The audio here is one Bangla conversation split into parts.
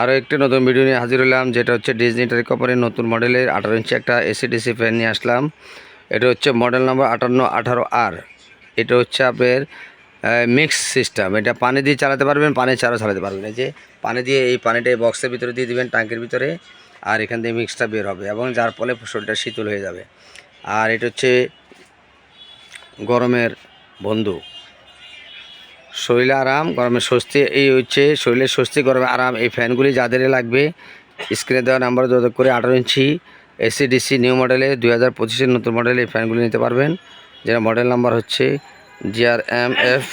আরও একটি নতুন ভিডিও নিয়ে হাজির হলাম, যেটা হচ্ছে ডিজনি টারি কোম্পানির নতুন মডেলের আঠারো ইঞ্চি একটা এসি ডিসি ফ্যান নিয়ে আসলাম। এটা হচ্ছে মডেল নম্বর আটান্ন আঠারো আর এটা হচ্ছে আপনার মিক্স সিস্টেম এটা পানি দিয়ে চালাতে পারবেন, পানি ছাড়াও চালাতে পারবেন। এই যে পানি দিয়ে এই পানিটা এই বক্সের ভিতরে দিয়ে দিবেন, ট্যাঙ্কের ভিতরে, আর এখান থেকে মিক্সটা বের হবে এবং যার ফলে ফসলটা শীতল হয়ে যাবে। আর এটা হচ্ছে গরমের বন্ধু। শরীরে আরাম, গরমে স্বস্তি, এই হচ্ছে শরীরে স্বস্তি, গরমে আরাম। এই ফ্যানগুলি যাদের লাগবে, স্ক্রিনে দেওয়া নাম্বার যোগাযোগ করে আঠারো ইঞ্চি এসি ডিসি নিউ মডেলে দুই হাজার পঁচিশের নতুন মডেলে এই ফ্যানগুলি নিতে পারবেন। যেটা মডেল নাম্বার হচ্ছে জিআর এম এফ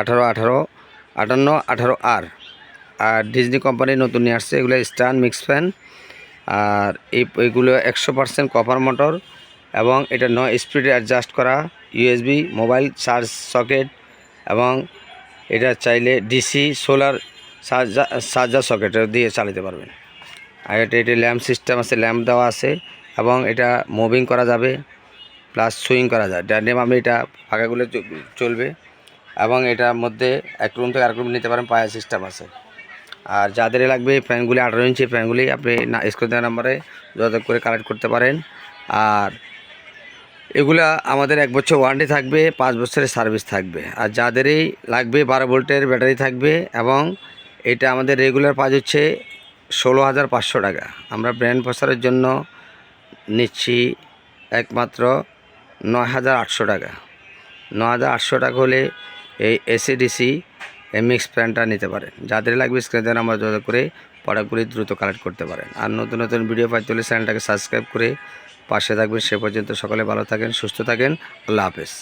আঠারো আঠারো, আটান্ন আঠারো আর আর ডিজনি কোম্পানির নতুন নিয়ে আসছে, এগুলো স্টান মিক্স ফ্যান আর এই এইগুলো একশো পার্সেন্ট কপার মোটর এবং এটা ন স্পিডে অ্যাডজাস্ট করা ইউএসবি মোবাইল চার্জ সকেট এবং এটা চাইলে DC solar charger charger socket দিয়ে চালাতে পারবেন। আর এটা এটি ল্যাম্প সিস্টেম আছে, ল্যাম্প দেওয়া আছে এবং এটা মুভিং করা যাবে, প্লাস সুইং করা যায়। ড্যান্ডেম আপনি এটা ফাঁকাগুলো চলবে এবং এটার মধ্যে এক রুম থেকে আরেক রুম নিতে পারেন, পায়ার সিস্টেম আছে। আর যাদের লাগবে ফ্যানগুলি, আঠারো ইঞ্চি ফ্যানগুলি আপনি না স্ক্রিন দেওয়া নাম্বারে যোগাযোগ করে কালেক্ট করতে পারেন। আর এগুলা আমাদের এক বছর ওয়ারেন্টি থাকবে, পাঁচ বছরের সার্ভিস থাকবে। আর যাদেরই লাগবে বারো ভোল্টের ব্যাটারি থাকবে এবং এটা আমাদের রেগুলার পাঁচ হচ্ছে ষোলো হাজার পাঁচশো টাকা। আমরা ব্র্যান্ড প্রসারের জন্য নিচ্ছি একমাত্র নয় হাজার আটশো টাকা। ন হাজার আটশো টাকা হলে এই এসিডিসি মিক্স প্যান্টটা নিতে পারেন। যাদের লাগবে স্ক্রিনে আমরা যোগাযোগ করে প্রোডাক্টগুলি দ্রুত কালেক্ট করতে পারেন। আর নতুন নতুন ভিডিও পাই তুলে চ্যানেলটাকে সাবস্ক্রাইব করে পাশে থাকবেন সে পর্যন্ত সকলে ভালো থাকেন সুস্থ থাকেন। আল্লাহ হাফেজ।